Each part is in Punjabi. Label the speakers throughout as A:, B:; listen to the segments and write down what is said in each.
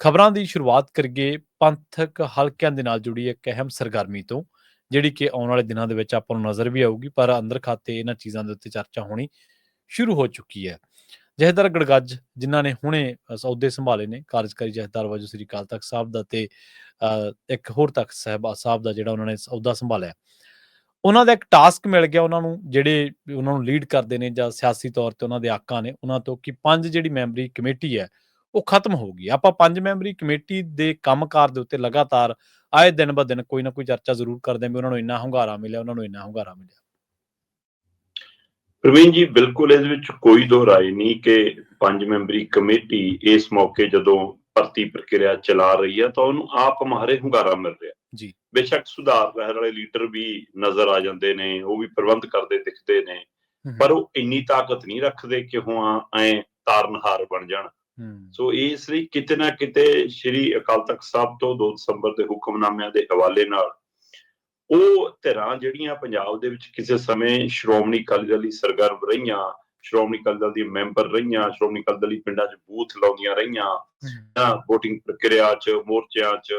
A: ਖਬਰਾਂ ਦੀ ਸ਼ੁਰੂਆਤ ਕਰੀਏ ਪੰਥਕ ਹਲਕਿਆਂ ਦੇ ਨਾਲ ਜੁੜੀ ਇੱਕ ਅਹਿਮ ਸਰਗਰਮੀ ਤੋਂ ਜਿਹੜੀ ਕਿ ਆਉਣ ਵਾਲੇ ਦਿਨਾਂ ਦੇ ਵਿੱਚ ਆਪਾਂ ਨੂੰ ਨਜ਼ਰ ਵੀ ਆਊਗੀ ਪਰ ਅੰਦਰ ਖਾਤੇ ਇਹਨਾਂ ਚੀਜ਼ਾਂ ਦੇ ਉੱਤੇ ਚਰਚਾ ਹੋਣੀ ਸ਼ੁਰੂ ਹੋ ਚੁੱਕੀ ਹੈ। ਜਹੇਦਾਰ ਗੜਗੱਜ ਜਿਨ੍ਹਾਂ ਨੇ ਹੁਣੇ ਸੌਦੇ ਸੰਭਾਲੇ ਨੇ ਕਾਰਜਕਾਰੀ ਜਹੇਦਾਰ ਵਜੋਂ ਸ੍ਰੀ ਅਕਾਲ ਤਖਤ ਸਾਹਿਬ ਦਾ ਤੇ ਅ, ਇੱਕ ਹੋਰ ਤਖਤ ਸਾਹਿਬ ਸਾਹਿਬ ਦਾ ਜਿਹੜਾ ਉਹਨਾਂ ਨੇ ਸੌਦਾ ਸੰਭਾਲਿਆ। ਉਹਨਾਂ ਦਾ ਇੱਕ ਟਾਸਕ ਮਿਲ ਗਿਆ ਉਹਨਾਂ ਨੂੰ ਜਿਹੜੇ ਉਹਨਾਂ ਨੂੰ ਲੀਡ ਕਰਦੇ ਨੇ ਜਾਂ ਸਿਆਸੀ ਤੌਰ ਤੇ ਉਹਨਾਂ ਦੇ ਆਕਾਂ ਨੇ ਉਹਨਾਂ ਤੋਂ ਕਿ ਪੰਜ ਜਿਹੜੀ ਮੈਂਬਰੀ ਕਮੇਟੀ ਹੈ ਉਹ ਖਤਮ ਹੋ ਗਈ। ਆਪਾਂ ਪੰਜ ਮੈਂਬਰੀ ਕਮੇਟੀ ਦੇ ਕੰਮਕਾਰ ਦੇ ਉੱਤੇ ਲਗਾਤਾਰ ਆਏ ਦਿਨ ਬ ਦਿਨ ਕੋਈ ਨਾ ਕੋਈ ਚਰਚਾ ਜ਼ਰੂਰ ਕਰਦੇ ਹਾਂ ਵੀ ਉਹਨਾਂ ਨੂੰ ਇੰਨਾ ਹੁੰਗਾਰਾ ਮਿਲਿਆ ਉਹਨਾਂ ਨੂੰ ਇੰਨਾ ਹੁੰਗਾਰਾ ਮਿਲਿਆ।
B: ਪ੍ਰਵੀਨ ਜੀ ਬਿਲਕੁਲ ਇਸ ਵਿੱਚ ਕੋਈ ਦੋ ਰਾਏ ਨਹੀਂ ਕਿ ਪੰਜ ਮੈਂਬਰੀ ਕਮੇਟੀ ਇਸ ਮੌਕੇ ਜਦੋਂ ਭਰਤੀ ਪ੍ਰਕਿਰਿਆ ਚਲਾ ਰਹੀ ਹੈ ਤਾਂ ਉਹਨੂੰ ਆਪ ਮਾਰੇ ਹੁੰਗਾਰਾ ਮਿਲ ਰਿਹਾ।
A: ਜੀ।
B: ਬੇਸ਼ੱਕ ਸੁਧਾਰ ਲਹਿਰ ਵਾਲੇ ਲੀਡਰ ਵੀ ਨਜ਼ਰ ਆ ਜਾਂਦੇ ਨੇ ਉਹ ਵੀ ਪ੍ਰਬੰਧ ਕਰਦੇ ਦਿਖਦੇ ਨੇ ਪਰ ਉਹ ਇੰਨੀ ਤਾਕਤ ਨਹੀਂ ਰੱਖਦੇ ਕਿ ਉਹ ਐ ਤਾਰਨਹਾਰ ਬਣ ਜਾਣ।
A: ਹੂੰ
B: ਸੋ ਇਸ ਲਈ ਕਿਤੇ ਨਾ ਕਿਤੇ ਸ੍ਰੀ ਅਕਾਲ ਤਖਤ ਸਾਹਿਬ ਤੋਂ 2 ਦਸੰਬਰ ਦੇ ਹੁਕਮਨਾਮਿਆਂ ਦੇ ਹਵਾਲੇ ਨਾਲ ਉਹ ਧਿਰਾਂ ਜਿਹੜੀਆਂ ਪੰਜਾਬ ਦੇ ਵਿੱਚ ਕਿਸੇ ਸਮੇਂ ਸ਼੍ਰੋਮਣੀ ਅਕਾਲੀ ਦਲ ਦੀ ਸਰਗਰਮ ਰਹੀਆਂ ਸ਼੍ਰੋਮਣੀ ਅਕਾਲੀ ਦਲ ਦੀ ਮੈਂਬਰ ਰਹੀਆਂ ਸ਼੍ਰੋਮਣੀ ਅਕਾਲੀ ਦਲ ਦੀ ਪਿੰਡਾਂ 'ਚ ਬੂਥ ਲਾਉਂਦੀਆਂ ਰਹੀਆਂ ਨਾ VOTING ਪ੍ਰਕਿਰਿਆ 'ਚ ਮੋਰਚਿਆਂ 'ਚ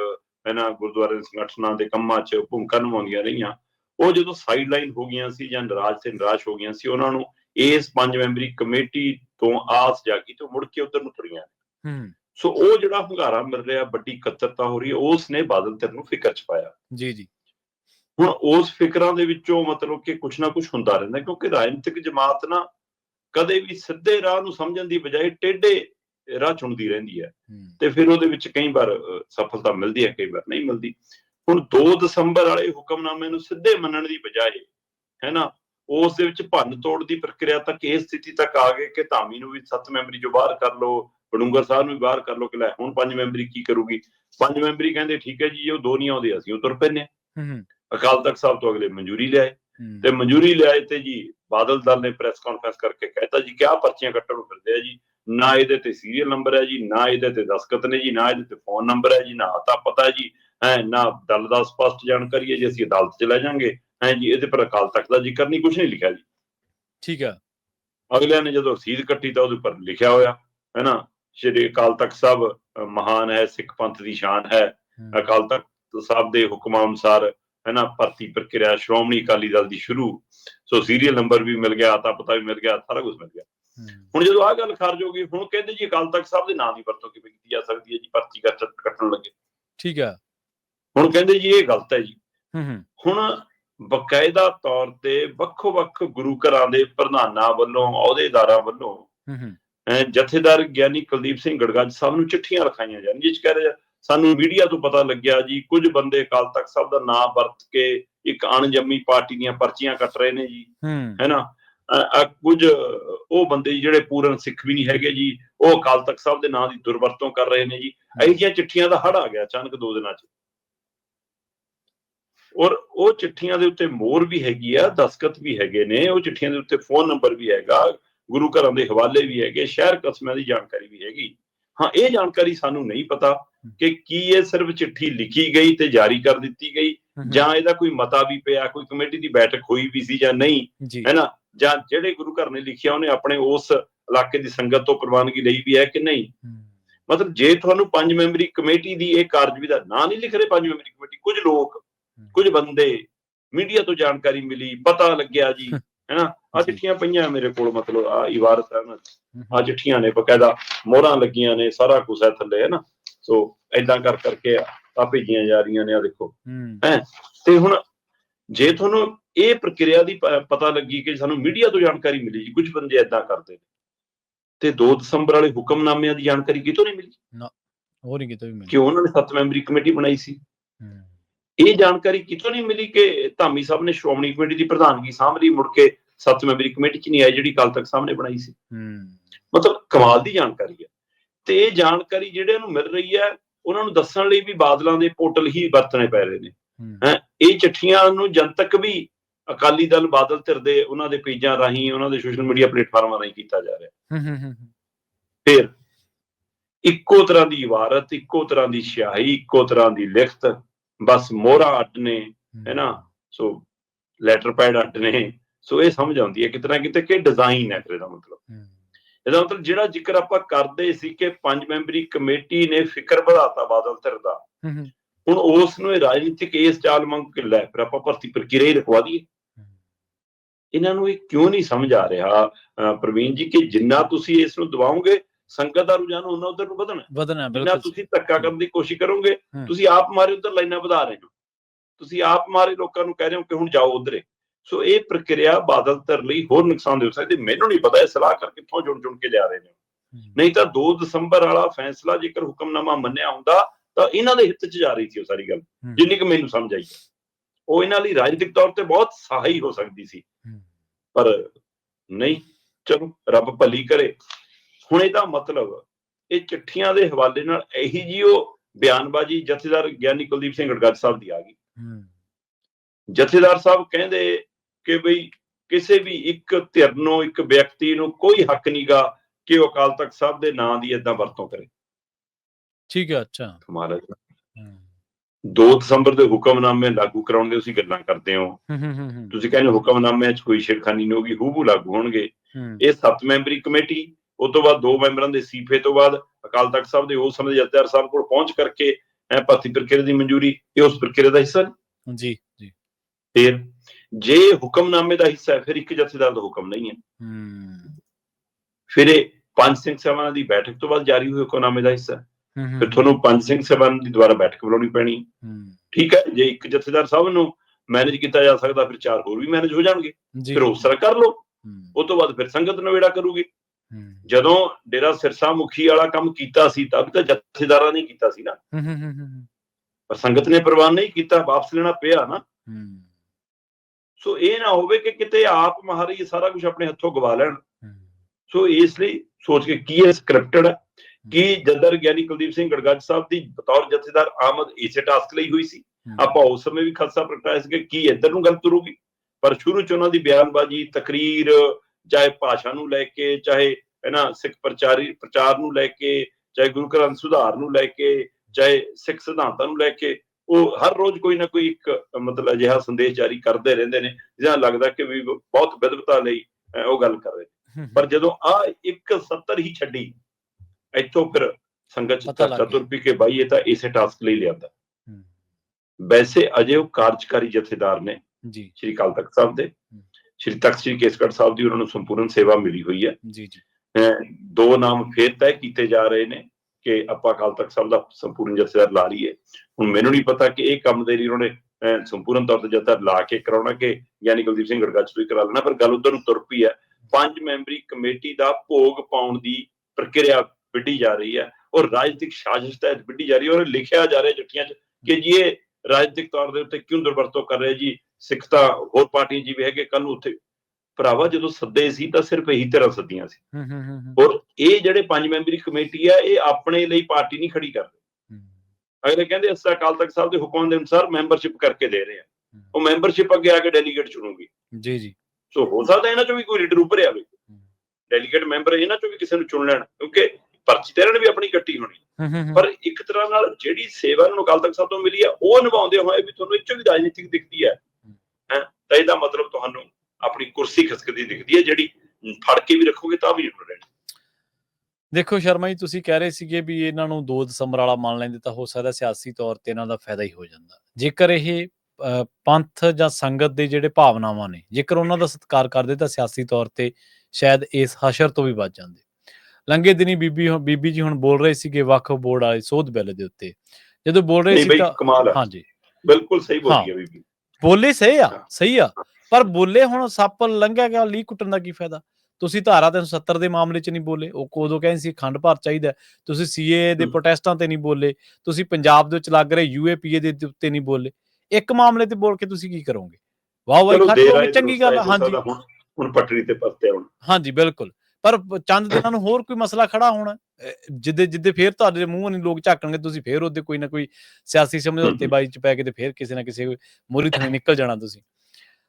B: ਇਹਨਾਂ ਗੁਰਦੁਆਰੇ ਦੇ ਸੰਗਠਨਾਂ ਦੇ ਕੰਮਾਂ 'ਚ ਭੂਮਿਕਾ ਨਿਭਾਉਂਦੀਆਂ ਰਹੀਆਂ। ਉਹ ਜਦੋਂ ਸਾਈਡਲਾਈਨ ਹੋ ਗਈਆਂ ਸੀ ਜਾਂ ਨਾਰਾਜ਼ ਤੇ ਨਿਰਾਸ਼ ਹੋ ਗਈਆਂ ਸੀ ਉਹਨਾਂ ਨੂੰ ਇਸ ਪੰਜ ਮੈਂਬਰੀ ਕਮੇਟੀ ਤੋਂ ਆਸ ਜਾਗੀ ਤੇ ਮੁੜ ਕੇ ਉਧਰ ਨੂੰ ਤੁਰੀਆਂ
A: ਹੂੰ।
B: ਸੋ ਉਹ ਜਿਹੜਾ ਹੁੰਗਾਰਾ ਮਿਲ ਰਿਹਾ ਵੱਡੀ ਇਕੱਤਰਤਾ ਹੋ ਰਹੀ ਹੈ ਉਸ ਨੇ ਬਾਦਲ ਧਿਰ ਨੂੰ ਫਿਕਰ ਚ ਪਾਇਆ।
A: ਜੀ ਜੀ।
B: ਹੁਣ ਉਸ ਫਿਕਰਾਂ ਦੇ ਵਿੱਚੋਂ ਮਤਲਬ ਕਿ ਕੁਛ ਨਾ ਕੁਛ ਹੁੰਦਾ ਰਹਿੰਦਾ ਕਿਉਂਕਿ ਰਾਜਨੀਤਿਕ ਜਮਾਤ ਨਾ ਕਦੇ ਵੀ ਸਿੱਧੇ ਰਾਹ ਨੂੰ ਸਮਝਣ ਦੀ ਬਜਾਏ ਟੇਢੇ ਰਾਹ ਚੁਣਦੀ ਰਹਿੰਦੀ ਹੈ। ਤੇ ਫਿਰ ਉਹਦੇ ਵਿੱਚ ਕਈ ਵਾਰ ਸਫਲਤਾ ਮਿਲਦੀ ਹੈ ਕਈ ਵਾਰ ਨਹੀਂ ਮਿਲਦੀ। ਹੁਣ 2 ਦਸੰਬਰ ਵਾਲੇ ਹੁਕਮਨਾਮੇ ਨੂੰ ਸਿੱਧੇ ਮੰਨਣ ਦੀ ਬਜਾਏ ਹੈ ਨਾ ਉਸ ਦੇ ਵਿੱਚ ਭੰਨ ਤੋੜ ਦੀ ਪ੍ਰਕਿਰਿਆ ਤੱਕ ਇਸ ਸਥਿਤੀ ਤੱਕ ਆ ਗਏ ਕਿ ਧਾਮੀ ਨੂੰ ਵੀ ਸੱਤ ਮੈਂਬਰੀ ਚੋਂ ਬਾਹਰ ਕਰ ਲਓ ਬਡੂੰਗਰ ਸਾਹਿਬ ਨੂੰ ਵੀ ਬਾਹਰ ਕਰ ਲਓ ਕਿ ਲੈ ਹੁਣ ਪੰਜ ਮੈਂਬਰੀ ਕੀ ਕਰੂਗੀ? ਪੰਜ ਮੈਂਬਰੀ ਕਹਿੰਦੇ ਠੀਕ ਹੈ ਜੀ ਉਹ ਦੋ ਨਹੀਂ ਆਉਂਦੇ ਅਸੀਂ ਉਤਰ ਪੈਨੇ
A: ਹੂੰ।
B: ਅਕਾਲ ਤਖਤ ਸਾਹਿਬ ਤੋਂ ਅਗਲੇ ਮਨਜ਼ੂਰੀ ਲਿਆਏ। ਤੇ ਮਨਜ਼ੂਰੀ ਲਿਆਏ ਤੇ ਜੀ ਬਾਦਲ ਦਲ ਨੇ ਪ੍ਰੈਸ ਕਾਨਫਰੰਸ ਕਰਕੇ ਕਹਿਤਾ ਜੀ ਕਿ ਆਹ ਪਰਚੀਆਂ ਕੱਟਣ ਨੂੰ ਫਿਰਦੇ ਆ ਜੀ। ਨਾ ਇਹਦੇ ਤੇ ਸੀਰੀਅਲ ਨੰਬਰ ਹੈ ਜੀ ਨਾ ਇਹਦੇ ਤੇ ਦਸਖਤ ਨੇ ਜੀ ਨਾ ਇਹਦੇ ਤੇ ਫੋਨ ਨੰਬਰ ਹੈ ਜੀ ਨਾ ਤਾਂ ਪਤਾ ਜੀ। ਹੈ ਨਾ ਦਲ ਦਾ ਸਪਸ਼ਟ ਜਾਣਕਾਰੀ ਹੈ ਜੀ ਅਸੀਂ ਅਦਾਲਤ ਚ ਲੈ ਜਾਾਂਗੇ। ਹੈ ਜੀ ਇਹਦੇ ਪਰ ਅਕਾਲ ਤਖਤ ਦਾ ਜ਼ਿਕਰ ਨਹੀਂ ਕੁਝ ਨਹੀਂ ਲਿਖਿਆ ਜੀ।
A: ਠੀਕ ਹੈ
B: ਅਗਲਿਆਂ ਨੇ ਜਦੋਂ ਰਸੀਦ ਕੱਟੀ ਤਾਂ ਉਹਦੇ ਉੱਪਰ ਲਿਖਿਆ ਹੋਇਆ ਹੈ ਨਾ ਸ਼੍ਰੀ ਅਕਾਲ ਤਖਤ ਸਾਹਿਬ ਮਹਾਨ ਹੈ ਸਿੱਖ ਪੰਥ ਦੀ ਸ਼ਾਨ ਹੈ। ਅਕਾਲ ਤਖਤ ਸਾਹਿਬ ਦੇ ਹੁਕਮਾਂ ਅਨੁਸਾਰ ਹੈ ਨਾ ਭਰਤੀ ਪ੍ਰਕਿਰਿਆ ਸ਼੍ਰੋਮਣੀ ਅਕਾਲੀ ਦਲ ਦੀ ਸ਼ੁਰੂ। ਸੋ ਸੀਰੀਅਲ ਨੰਬਰ ਵੀ ਮਿਲ ਗਿਆ ਆਤਾ ਪਤਾ ਵੀ ਮਿਲ ਗਿਆ ਸਾਰਾ ਕੁਝ ਮਿਲ ਗਿਆ। ਹੁਣ ਜਦੋਂ ਆਹ ਗੱਲ ਖਾਰਜ ਹੋ ਗਈ ਹੁਣ ਕਹਿੰਦੇ ਜੀ ਅਕਾਲ ਤਖਤ ਸਾਹਿਬ ਦੇ ਨਾਂ ਦੀ ਵਰਤੋਂ ਕਿਵੇਂ ਕੀਤੀ ਜਾ ਸਕਦੀ ਹੈ ਜੀ ਪਰਚੀ ਕੱਟ ਕੱਟਣ ਲੱਗੇ।
A: ਠੀਕ ਹੈ
B: ਹੁਣ ਕਹਿੰਦੇ ਜੀ ਇਹ ਗਲਤ ਹੈ ਜੀ।
A: ਹੂੰ ਹੂੰ।
B: ਹੁਣ ਬਕਾਇਦਾ ਤੌਰ ਤੇ ਵੱਖੋ-ਵੱਖ ਗੁਰੂ ਘਰਾਂ ਦੇ ਪ੍ਰਧਾਨਾਂ ਵੱਲੋਂ ਅਹੁਦੇਦਾਰਾਂ ਵੱਲੋਂ ਜਥੇਦਾਰ ਗਿਆਨੀ ਕੁਲਦੀਪ ਸਿੰਘ ਗੜਗੱਜ ਸਾਹਿਬ ਨੂੰ ਚਿੱਠੀਆਂ ਲਿਖਾਈਆਂ ਜਾਣ। ਜਿਸ ਕਹਿ ਰਿਹਾ ਸਾਨੂੰ ਮੀਡੀਆ ਤੋਂ ਪਤਾ ਲੱਗਿਆ ਜੀ ਕੁਝ ਬੰਦੇ ਅਕਾਲ ਤਖਤ ਸਾਹਿਬ ਦਾ ਨਾਮ ਵਰਤ ਕੇ ਇੱਕ ਅਣਜੰਮੀ ਪਾਰਟੀ ਦੀਆਂ ਪਰਚੀਆਂ ਕੱਟ ਰਹੇ ਨੇ ਜੀ। ਹੈਨਾ? ਕੁਝ ਉਹ ਬੰਦੇ ਜਿਹੜੇ ਪੂਰਨ ਸਿੱਖ ਵੀ ਨਹੀਂ ਹੈਗੇ ਜੀ ਉਹ ਅਕਾਲ ਤਖਤ ਸਾਹਿਬ ਦੇ ਨਾਂ ਦੀ ਦੁਰਵਰਤੋਂ ਕਰ ਰਹੇ ਨੇ ਜੀ। ਇਹੋ ਚਿੱਠੀਆਂ ਦਾ ਹੜ ਆ ਗਿਆ ਅਚਾਨਕ ਦੋ ਦਿਨਾਂ 'ਚ। ਔਰ ਉਹ ਚਿੱਠੀਆਂ ਦੇ ਉੱਤੇ ਮੋਹਰ ਵੀ ਹੈਗੀ ਆ ਦਸਖਤ ਵੀ ਹੈਗੇ ਨੇ ਉਹ ਚਿੱਠੀਆਂ ਦੇ ਉੱਤੇ ਫੋਨ ਨੰਬਰ ਵੀ ਹੈਗਾ ਗੁਰੂ ਘਰਾਂ ਦੇ ਹਵਾਲੇ ਵੀ ਹੈਗੇ ਸ਼ਹਿਰ ਕਸਮਿਆਂ ਦੀ ਜਾਣਕਾਰੀ ਵੀ ਹੈਗੀ। ਹਾਂ ਇਹ ਜਾਣਕਾਰੀ ਸਾਨੂੰ ਨਹੀਂ ਪਤਾ ਕਿ ਕੀ ਇਹ ਸਿਰਫ ਚਿੱਠੀ ਲਿਖੀ ਗਈ ਤੇ ਜਾਰੀ ਕਰ ਦਿੱਤੀ ਗਈ ਜਾਂ ਇਹਦਾ ਕੋਈ ਮਤਾ ਵੀ ਪਿਆ ਕੋਈ ਕਮੇਟੀ ਦੀ ਬੈਠਕ ਹੋਈ ਵੀ ਸੀ ਜਾਂ ਨਹੀਂ ਹੈ ਨਾ? ਜਾਂ ਜਿਹੜੇ ਗੁਰੂ ਘਰ ਨੇ ਲਿਖਿਆ ਉਹਨੇ ਆਪਣੇ ਉਸ ਇਲਾਕੇ ਦੀ ਸੰਗਤ ਤੋਂ ਪ੍ਰਵਾਨਗੀ ਲਈ ਵੀ ਹੈ ਕਿ ਨਹੀਂ? ਮਤਲਬ ਜੇ ਤੁਹਾਨੂੰ ਪੰਜ ਮੈਂਬਰੀ ਕਮੇਟੀ ਦੀ ਇਹ ਕਾਰਜਵਿਧਾ ਨਾਂ ਨਹੀਂ ਲਿਖ ਰਹੇ ਪੰਜ ਮੈਂਬਰੀ ਕਮੇਟੀ ਕੁਝ ਲੋਕ ਕੁਝ ਬੰਦੇ ਮੀਡੀਆ ਤੋਂ ਜਾਣਕਾਰੀ ਮਿਲੀ ਪਤਾ ਲੱਗਿਆ ਜੀ ਹੈ। ਨਾ ਆ। ਚਿੱਠੀਆਂ ਪਈਆਂ ਮੇਰੇ ਕੋਲ ਮਤਲਬ ਆ ਇਬਾਰਤ ਹੈ ਨਾ। ਆ ਚਿੱਠੀਆਂ ਨੇ ਬਕਾਇਦਾ ਮੋਹਰਾਂ ਲੱਗੀਆਂ ਨੇ ਸਾਰਾ ਕੁਝ ਹੈ ਥੱਲੇ ਹੈ ਨਾ ਸੋ ਐਦਾਂ ਕਰ ਕਰਕੇ ਆ ਭੇਜੀਆਂ ਜਾ ਰਹੀਆਂ ਨੇ ਆ ਦੇਖੋ।
A: ਹੂੰ।
B: ਤੇ ਹੁਣ ਜੇ ਤੁਹਾਨੂੰ ਇਹ ਪ੍ਰਕਿਰਿਆ ਦੀ ਪਤਾ ਲੱਗੀ ਕਿ ਸਾਨੂੰ ਮੀਡੀਆ ਤੋਂ ਜਾਣਕਾਰੀ ਮਿਲੀ ਜੀ ਕੁਝ ਬੰਦੇ ਐਦਾਂ ਕਰਦੇ ਨੇ। ਤੇ 2 ਦਸੰਬਰ ਵਾਲੇ ਹੁਕਮਨਾਮਿਆਂ ਦੀ ਜਾਣਕਾਰੀ ਕਿਤੋਂ ਨਹੀਂ ਮਿਲੀ?
A: ਹੋਰ ਨਹੀਂ ਕਿਤੇ ਵੀ ਮਿਲ।
B: ਕਿ ਉਹਨਾਂ ਨੇ ਸੱਤ ਮੈਂਬਰੀ ਕਮੇਟੀ ਬਣਾਈ ਸੀ। ਇਹ ਜਾਣਕਾਰੀ ਕਿਤੋਂ ਨਹੀਂ ਮਿਲੀ ਕਿ ਧਾਮੀ ਸਾਹਿਬ ਨੇ ਸ਼੍ਰੋਮਣੀ ਕਮੇਟੀ ਦੀ ਪ੍ਰਧਾਨਗੀ ਸਾਂਭ ਲਈ ਮੁੜ ਕੇ ਸੱਤ ਮੈਂਬਰੀ ਕਮੇਟੀ ਚ ਨਹੀਂ ਆਈ ਜਿਹੜੀ ਕੱਲ ਤੱਕ ਸਾਹਮਣੇ ਬਣਾਈ ਸੀ।
A: ਹੂੰ।
B: ਮਤਲਬ ਕਮਾਲ ਦੀ ਜਾਣਕਾਰੀ ਹੈ। ਤੇ ਇਹ ਜਾਣਕਾਰੀ ਜਿਹੜੇ ਨੂੰ ਮਿਲ ਰਹੀ ਹੈ ਉਹਨਾਂ ਨੂੰ ਦੱਸਣ ਲਈ ਵੀ ਬਾਦਲਾਂ ਦੇ ਪੋਰਟਲ ਹੀ ਵਰਤਣੇ ਪੈ ਰਹੇ ਨੇ।
A: ਹੂੰ।
B: ਇਹ ਚਿੱਠੀਆਂ ਨੂੰ ਜਨਤਕ ਵੀ ਅਕਾਲੀ ਦਲ ਬਾਦਲ ਧਿਰ ਦੇ ਉਹਨਾਂ ਦੇ ਪੇਜਾਂ ਰਾਹੀਂ ਉਹਨਾਂ ਦੇ ਸੋਸ਼ਲ ਮੀਡੀਆ ਪਲੇਟਫਾਰਮਾਂ ਰਾਹੀਂ ਕੀਤਾ ਜਾ ਰਿਹਾ। ਫਿਰ ਇੱਕੋ ਤਰ੍ਹਾਂ ਦੀ ਇਬਾਰਤ ਇੱਕੋ ਤਰ੍ਹਾਂ ਦੀ ਸਿਆਹੀ ਇੱਕੋ ਤਰ੍ਹਾਂ ਦੀ ਲਿਖਤ ਬਸ ਮੋਹਰਾਂ ਅੱਡ ਨੇ
A: ਹੂੰ,
B: ਹੈ ਨਾ? ਸੋ ਲੈਟਰ ਪੈਡ ਅੱਡ ਨੇ ਸੋ ਇਹ ਸਮਝ ਆਉਂਦੀ ਹੈ ਕਿਤਨਾ ਕਿਤੇ ਕਿ ਡਿਜ਼ਾਈਨ ਹੈ ਫਿਰ ਮਤਲਬ। ਇਹਦਾ ਮਤਲਬ ਜਿਹੜਾ ਜ਼ਿਕਰ ਆਪਾਂ ਕਰਦੇ ਸੀ ਕਿ ਪੰਜ ਮੈਂਬਰੀ ਕਮੇਟੀ ਨੇ ਫਿਕਰ ਵਧਾਤਾ ਬਾਦਲ ਧਿਰ ਦਾ ਹੁਣ ਉਸ ਨੂੰ ਇਹ ਰਾਜਨੀਤਿਕ ਇਸ ਚਾਲ ਮੰਗ ਕੇ ਲੈ ਫਿਰ ਆਪਾਂ ਭਰਤੀ ਪ੍ਰਕਿਰਿਆ ਹੀ ਰਖਵਾ ਦਈਏ। ਇਹਨਾਂ ਨੂੰ ਇਹ ਕਿਉਂ ਨਹੀਂ ਸਮਝ ਆ ਰਿਹਾ ਪ੍ਰਵੀਨ ਜੀ ਕਿ ਜਿੰਨਾ ਤੁਸੀਂ ਇਸ ਨੂੰ ਦਬਾਓਗੇ ਸੰਗਤ ਦਾ ਰੁਝਾਨ ਉਹਨਾਂ ਉਧਰ ਨੂੰ ਵਧਣਾ
A: ਵਧਣਾ ਬਿਲਕੁਲ
B: ਤੁਸੀਂ ਧੱਕਾ ਕਰਨ ਦੀ ਕੋਸ਼ਿਸ਼ ਕਰੋਗੇ। ਤੁਸੀਂ ਆਪ ਮਾਰੇ ਉਧਰ ਲਾਈਨਾਂ ਵਧਾ ਰਹੇ ਹੋ। ਤੁਸੀਂ ਆਪ ਮਾਰੇ ਲੋਕਾਂ ਨੂੰ ਕਹਿ ਰਹੇ ਹੋ ਕਿ ਹੁਣ ਜਾਓ ਉਧਰੇ। ਸੋ ਇਹ ਪ੍ਰਕਿਰਿਆ ਬਾਦਲ ਧਿਰ ਲਈ ਹੋਰ ਨੁਕਸਾਨ ਦੇ ਸਕਦੀ ਮੈਨੂੰ ਨਹੀਂ ਪਤਾ ਇਹ ਸਲਾਹ ਕਰ ਕਿੱਥੋਂ ਜੁੜ ਜੁੜ ਕੇ ਜਾ ਰਹੇ ਨੇ। ਨਹੀਂ ਤਾਂ 2 ਦਸੰਬਰ ਵਾਲਾ ਫੈਸਲਾ ਜੇਕਰ ਹੁਕਮਨਾਮਾ ਮੰਨਿਆ ਹੁੰਦਾ ਤਾਂ ਇਹਨਾਂ ਦੇ ਹਿੱਤ 'ਚ ਜਾ ਰਹੀ ਸੀ ਉਹ ਸਾਰੀ ਗੱਲ। ਜਿੰਨੀ ਕਿ ਮੈਨੂੰ ਸਮਝ ਆਈ ਉਹ ਇਹਨਾਂ ਲਈ ਰਾਜਨੀਤਿਕ ਤੌਰ ਤੇ ਬਹੁਤ ਸਹਾਈ ਹੋ ਸਕਦੀ ਸੀ। ਪਰ ਨਹੀਂ ਚਲੋ ਰੱਬ ਭਲੀ ਕਰੇ। ਹੁਣ ਇਹਦਾ ਮਤਲਬ ਇਹ ਚਿੱਠੀਆਂ ਦੇ ਹਵਾਲੇ ਨਾਲ ਇਹੀ ਜੀ ਉਹ ਬਿਆਨਬਾਜ਼ੀ ਜਥੇਦਾਰ ਗਿਆਨੀ ਕੁਲਦੀਪ ਸਿੰਘ ਗੜਗੜ ਸਾਹਿਬ ਦੀ ਆ ਗਈ। ਜਥੇਦਾਰ ਸਾਹਿਬ ਕਹਿੰਦੇ ਕਿ ਬਈ ਕਿਸੇ ਵੀ ਇੱਕ ਧਿਰ ਨੂੰ ਇੱਕ ਵਿਅਕਤੀ ਨੂੰ ਕੋਈ ਹੱਕ ਨਹੀਂਗਾ ਕਿ ਉਹ ਅਕਾਲ ਤਖਤ ਸਾਹਿਬ ਦੇ ਨਾਂ ਦੀ ਇਦਾਂ ਵਰਤੋਂ ਕਰੇ।
A: ਠੀਕ ਹੈ ਅੱਛਾ।
B: ਮਹਾਰਾਜ
A: ਹੂੰ।
B: 2 ਦਸੰਬਰ ਦੇ ਹੁਕਮਨਾਮੇ ਲਾਗੂ ਕਰਾਉਣ ਦੇ ਤੁਸੀਂ ਗੱਲਾਂ ਕਰਦੇ ਹੋ। ਤੁਸੀਂ ਕਹਿੰਦੇ ਹੋ ਹੁਕਮਨਾਮਿਆਂ 'ਚ ਕੋਈ ਛੇੜਖਾਨੀ ਨਹੀਂ ਹੋਗੀ ਹੂਬੂ ਲਾਗੂ ਹੋਣਗੇ। ਇਹ ਸੱਤ ਮੈਂਬਰੀ ਕਮੇਟੀ ਉਸ ਤੋਂ ਬਾਅਦ ਦੋ ਮੈਂਬਰਾਂ ਦੇ ਸੀਫੇ ਤੋਂ ਬਾਅਦ ਅਕਾਲ ਤਖਤ ਸਾਹਿਬ ਦੇ ਉਸ ਸਮੇਂ ਜਥੇਦਾਰ ਸਾਹਿਬ ਕੋਲ ਪਹੁੰਚ ਕਰਕੇ ਭਰਤੀ ਪ੍ਰਕਿਰਿਆ ਦੀ ਮਨਜ਼ੂਰੀ ਇਹ ਉਸ ਪ੍ਰਕਿਰਿਆ ਦਾ ਹਿੱਸਾ ਨਹੀਂ
A: ਜੀ ਜੀ।
B: ਫਿਰ ਜੇ ਹੁਕਮਨਾਮੇ ਦਾ ਹਿੱਸਾ ਹੈ ਫਿਰ ਇੱਕ ਜਥੇਦਾਰ ਦਾ ਹੁਕਮ ਨਹੀਂ ਹੈ।
A: ਹੂੰ।
B: ਫਿਰ ਇਹ ਪੰਜ ਸਿੰਘ ਸਾਹਿਬਾਨਾਂ ਦੀ ਬੈਠਕ ਤੋਂ ਬਾਅਦ ਜਾਰੀ ਹੋਏ ਹੁਕਮਨਾਮੇ ਦਾ ਹਿੱਸਾ ਫਿਰ ਤੁਹਾਨੂੰ ਪੰਜ ਸਿੰਘ ਸਾਹਿਬਾਨ ਦੀ ਦੁਬਾਰਾ ਬੈਠਕ ਬੁਲਾਉਣੀ ਪੈਣੀ
A: ਹੂੰ।
B: ਠੀਕ ਹੈ ਜੇ ਇੱਕ ਜਥੇਦਾਰ ਸਾਹਿਬ ਨੂੰ ਮੈਨੇਜ ਕੀਤਾ ਜਾ ਸਕਦਾ ਫਿਰ ਚਾਰ ਹੋਰ ਵੀ ਮੈਨੇਜ ਹੋ ਜਾਣਗੇ। ਫਿਰ ਉਸ ਤਰ੍ਹਾਂ ਕਰ ਲਓ। ਉਹ ਤੋਂ ਬਾਅਦ ਫਿਰ ਸੰਗਤ ਨਵੇੜਾ ਕਰੂਗੀ। ਜਦੋਂ ਡੇਰਾ ਸਿਰਸਾ ਮੁਖੀ ਵਾਲਾ ਕੰਮ ਕੀਤਾ ਸੀ ਤਦ ਤਾਂ ਜਥੇਦਾਰਾਂ ਨੇ ਕੀਤਾ ਸੀ ਨਾ।
A: ਹੂੰ ਹੂੰ ਹੂੰ ਹੂੰ,
B: ਪਰ ਸੰਗਤ ਨੇ ਪ੍ਰਵਾਨ ਨਹੀਂ ਕੀਤਾ ਵਾਪਸ ਲੈਣਾ ਪਿਆ ਨਾ।
A: ਹੂੰ।
B: ਸੋ ਇਹ ਨਾ ਹੋਵੇ ਕਿ ਕਿਤੇ ਆਪ ਮਹਾਰਾਜ ਇਹ ਸਾਰਾ ਕੁਝ ਆਪਣੇ ਹੱਥੋਂ ਗਵਾ ਲੈਣ। ਸੋ ਇਸ ਲਈ ਸੋਚ ਕੇ ਕੀ ਇਹ ਸਕ੍ਰਿਪਟਡ ਹੈ? ਕਿ ਜਦਰ ਗਿਆਨੀ ਕੁਲਦੀਪ ਸਿੰਘ ਗੜਗੜ ਸਾਹਿਬ ਦੀ ਬਤੌਰ ਜਥੇਦਾਰ ਆਮਦ ਇਸੇ ਟਾਸਕ ਲਈ ਹੋਈ ਸੀ? ਆਪਾਂ ਉਸ ਸਮੇਂ ਵੀ ਖਾਸਾ ਪ੍ਰਗਟਾਇਆ ਸੀ ਕਿ ਕੀ ਇੱਧਰ ਨੂੰ ਗੱਲ ਤੁਰੂਗੀ ਪਰ ਸ਼ੁਰੂ ਚ ਉਹਨਾਂ ਦੀ ਬਿਆਨਬਾਜ਼ੀ ਤਕਰੀਰ ਚਾਹੇ ਭਾਸ਼ਾ ਨੂੰ ਲੈ ਕੇ ਚਾਹੇ ਇਹਨਾਂ ਸਿੱਖ ਪ੍ਰਚਾਰੀ ਪ੍ਰਚਾਰ ਨੂੰ ਲੈ ਕੇ ਚਾਹੇ ਗੁਰੂ ਗ੍ਰੰਥ ਸੁਧਾਰ ਨੂੰ ਲੈ ਕੇ ਚਾਹੇ ਸਿੱਖ ਸਿਧਾਂਤਾਂ ਨੂੰ ਲੈ ਕੇ ਉਹ ਹਰ ਰੋਜ਼ ਕੋਈ ਨਾ ਕੋਈ ਇੱਕ ਮਤਲਬ ਅਜਿਹਾ ਸੰਦੇਸ਼ ਜਾਰੀ ਕਰਦੇ ਰਹਿੰਦੇ ਨੇ ਜਿਹਦਾ ਲੱਗਦਾ ਕਿ ਵੀ ਬਹੁਤ ਵਿਦਵਤਾ ਲਈ ਉਹ ਗੱਲ ਕਰ ਰਹੇ ਪਰ ਜਦੋਂ ਆ ਇੱਕ 70 ਹੀ ਛੱਡੀ ਇੱਥੋਂ ਫਿਰ ਸੰਗਤ ਚ
A: ਪਤਾ ਲੱਗ ਗਿਆ।
B: ਚਤੁਰ ਪੀ ਕੇ ਬਾਈ ਇਹ ਤਾਂ ਇਸੇ ਟਾਸਕ ਲਈ ਲਿਆਂਦਾ। ਵੈਸੇ ਅਜੇ ਉਹ ਕਾਰਜਕਾਰੀ ਜਥੇਦਾਰ ਨੇ
A: ਜੀ।
B: ਸ਼੍ਰੀ ਅਕਾਲ ਤਖਤ ਸਾਹਿਬ ਦੇ। ਸ਼੍ਰੀ ਤਖਤ ਸ੍ਰੀ ਕੇਸਗੜ੍ਹ ਸਾਹਿਬ ਦੀ ਉਹਨਾਂ ਨੂੰ ਸੰਪੂਰਨ ਸੇਵਾ ਮਿਲੀ ਹੋਈ ਹੈ।
A: ਜੀ ਜੀ।
B: ਦੋ ਨਾਮ ਫੇਰ ਤੈਅ ਕੀਤੇ ਜਾ ਰਹੇ ਨੇ ਕਿ ਆਪਾਂ ਅਕਾਲ ਤਖਤ ਸਾਹਿਬ ਦਾ ਸੰਪੂਰਨ ਜਥੇਦਾਰ ਲਾ ਲਈਏ। ਹੁਣ ਮੈਨੂੰ ਨਹੀਂ ਪਤਾ ਕਿ ਇਹ ਕੰਮ ਦੇ ਲਈ ਉਹਨਾਂ ਨੇ ਸੰਪੂਰਨ ਤੌਰ ਤੇ ਜਥੇਦਾਰ ਲਾ ਕੇ ਕਰਾਉਣਾ ਕਿ ਯਾਨੀ ਕੁਲਦੀਪ ਸਿੰਘ ਗੜਗੜ ਤੋਂ ਹੀ ਕਰਾ ਲੈਣਾ ਪਰ ਗੱਲ ਉਧਰ ਨੂੰ ਤੁਰ ਪਈ ਹੈ। ਪੰਜ ਮੈਂਬਰੀ ਕਮੇਟੀ ਦਾ ਭੋਗ ਪਾਉਣ ਦੀ ਪ੍ਰਕਿਰਿਆ ਵਿੱਢੀ ਜਾ ਰਹੀ ਹੈ ਔਰ ਰਾਜਨੀਤਿਕ ਸਾਜ਼ਿਸ਼ ਤਹਿਤ ਵਿੱਢੀ ਜਾ ਰਹੀ ਹੈ ਔਰ ਲਿਖਿਆ ਜਾ ਰਿਹਾ ਚਿੱਠੀਆਂ 'ਚ ਕਿ ਜੀ ਇਹ ਰਾਜਨੀਤਿਕ ਤੌਰ ਦੇ ਉੱਤੇ ਕਿਉਂ ਦੁਰਵਰਤੋਂ ਕਰ ਰਿਹਾ ਜੀ? ਸਿੱਖ ਤਾਂ ਹੋਰ ਪਾਰਟੀਆਂ ਜੀ ਵੀ ਹੈਗੇ ਕੱਲ ਨੂੰ ਉੱਥੇ ਭਰਾਵਾ ਜਦੋਂ ਸੱਦੇ ਸੀ ਤਾਂ ਸਿਰਫ ਇਹੀ ਤਰ੍ਹਾਂ ਸੱਦੀਆਂ ਸੀ।
A: ਹੂੰ ਹੂੰ ਹੂੰ ਹੂੰ,
B: ਔਰ ਇਹ ਜਿਹੜੇ ਪੰਜ ਮੈਂਬਰੀ ਕਮੇਟੀ ਹੈ ਇਹ ਆਪਣੇ ਲਈ ਪਾਰਟੀ ਨਹੀਂ ਖੜੀ ਕਰਦੇ। ਅਗਲੇ ਕਹਿੰਦੇ ਅਸੀਂ ਅਕਾਲ ਤਖਤ ਸਾਹਿਬ ਦੇ ਹੁਕਮ ਦੇ ਅਨੁਸਾਰ ਮੈਂਬਰਸ਼ਿਪ ਕਰਕੇ ਦੇ ਰਹੇ ਆ। ਉਹ ਮੈਂਬਰਸ਼ਿਪ ਅੱਗੇ ਆ ਕੇ ਡੈਲੀਗੇਟ ਚੁਣੂਗੀ।
A: ਜੀ ਜੀ।
B: ਸੋ ਹੋ ਸਕਦਾ ਇਹਨਾਂ ਚੋਂ ਵੀ ਕੋਈ ਲੀਡਰ ਉੱਭਰ ਆਵੇ ਡੈਲੀਗੇਟ ਮੈਂਬਰ ਇਹਨਾਂ ਚੋਂ ਵੀ ਕਿਸੇ ਨੂੰ ਚੁਣ ਲੈਣ ਕਿਉਂਕਿ ਪਰਚੀ ਤੇ ਇਹਨਾਂ ਨੇ ਵੀ ਆਪਣੀ ਕੱਟੀ ਹੋਣੀ। ਪਰ ਇੱਕ ਤਰ੍ਹਾਂ ਨਾਲ ਜਿਹੜੀ ਸੇਵਾ ਨੂੰ ਅਕਾਲ ਤਖਤ ਸਾਹਿਬ ਤੋਂ ਮਿਲੀ ਹੈ ਉਹ ਨਿਭਾਉਂਦੇ ਹੋਏ ਵੀ ਤੁਹਾਨੂੰ ਇਹ ਚੋਂ ਵੀ ਰਾਜਨੀਤਿਕ ਦਿਖਦੀ ਹੈ ਹੈ? ਤਾਂ ਇਹਦਾ ਮਤਲਬ ਤੁਹਾਨੂੰ ਆਪਣੀ ਕੁਰਸੀ ਖਸਕਦੀ ਦਿਖਦੀ ਹੈ ਜਿਹੜੀ ਫੜ ਕੇ ਵੀ ਰੱਖੋਗੇ ਤਾਂ ਵੀ ਜ਼ਰੂਰ ਰਹਿਣੀ।
A: ਦੇਖੋ ਸ਼ਰਮਾ ਜੀ ਤੁਸੀਂ ਕਹਿ ਰਹੇ ਸੀਗੇ ਵੀ ਇਹਨਾਂ ਨੂੰ 2 ਦਸੰਬਰ ਵਾਲਾ ਮੰਨ ਲੈਂਦੇ ਤਾਂ ਹੋ ਸਕਦਾ ਸਿਆਸੀ ਤੌਰ ਤੇ ਇਹਨਾਂ ਦਾ ਫਾਇਦਾ ਹੀ ਹੋ ਜਾਂਦਾ। ਜੇਕਰ ਇਹ ਪੰਥ ਜਾਂ ਸੰਗਤ ਦੇ ਜਿਹੜੇ ਭਾਵਨਾਵਾਂ ਨੇ ਜੇਕਰ ਉਹਨਾਂ ਦਾ ਸਤਿਕਾਰ ਕਰਦੇ ਤਾਂ ਸਿਆਸੀ ਤੌਰ ਤੇ ਸ਼ਾਇਦ ਇਸ ਹਸ਼ਰ ਤੋਂ ਵੀ ਬਚ ਜਾਂਦੇ। ਲੰਗੇ ਦਿਨੀ ਬੀਬੀ ਬੀਬੀ ਜੀ ਹੁਣ ਬੋਲ ਰਹੇ ਸੀਗੇ ਵਕਫ ਬੋਰਡ ਵਾਲੇ ਸੋਧ ਬਿੱਲ ਦੇ ਉੱਤੇ। ਜਦੋਂ ਬੋਲ ਰਹੇ ਸੀ ਤਾਂ ਹਾਂਜੀ।
B: ਬਿਲਕੁਲ ਸਹੀ। ਬੋਲੀ ਹੈ। ਬੀਬੀ।
A: ਬੋਲੇ ਸਹੀ ਆ। ਸਹੀ ਆ ਪਰ ਬੋਲੇ ਹੁਣ ਸੱਪ ਲੰਘਿਆ ਗਿਆ ਲੀ ਕੁੱਟਣ ਦਾ ਕੀ ਫਾਇਦਾ ਤੁਸੀਂ ਧਾਰਾ 370 ਦੇ ਮਾਮਲੇ 'ਚ ਨਹੀਂ ਬੋਲੇ ਉਹ ਕੋਦੋਂ ਕਹਿੰਦੇ ਸੀ ਖੰਡ ਭਾਰ ਚਾਹੀਦਾ। ਤੁਸੀਂ ਸੀਏ ਦੇ। ਪ੍ਰੋਟੈਸਟਾਂ ਤੇ ਨਹੀਂ ਬੋਲੇ ਤੁਸੀਂ ਪੰਜਾਬ ਦੇ ਵਿੱਚ ਲੱਗ ਰਹੇ ਯੂਏਪੀਏ ਦੇ ਉੱਤੇ ਨਹੀਂ ਬੋਲੇ ਇੱਕ ਮਾਮਲੇ ਤੇ ਬੋਲ ਕੇ ਤੁਸੀਂ ਕੀ ਕਰੋਗੇ ਵਾਹ ਵਾਹ ਖੱਟ ਚੰਗੀ ਗੱਲ ਹਾਂਜੀ
B: ਹੁਣ ਹੁਣ ਪਟੜੀ ਤੇ ਪਰਤੇ ਹੁਣ
A: ਹਾਂਜੀ ਬਿਲਕੁਲ ਪਰ ਚੰਦ ਦਿਨਾਂ ਨੂੰ ਹੋਰ ਕੋਈ ਮਸਲਾ ਖੜਾ ਹੋਣਾ? ਜਿੱਦੇ ਜਿੱਦੇ ਫੇਰ ਤੁਹਾਡੇ ਮੂੰਹ ਨਹੀਂ ਲੋਕ ਝਾਕਣਗੇ ਤੁਸੀਂ ਫੇਰ ਉਹਦੇ ਕੋਈ ਨਾ ਕੋਈ ਸਿਆਸੀ ਸਮਝੌਤੇ ਬਾਈ ਚ ਪੈ ਕੇ ਤੇ ਫੇਰ ਕਿਸੇ ਨਾ ਕਿਸੇ ਮੋਰੀ ਥਾਂ ਨਿਕਲ ਜਾਣਾ ਤੁਸੀਂ।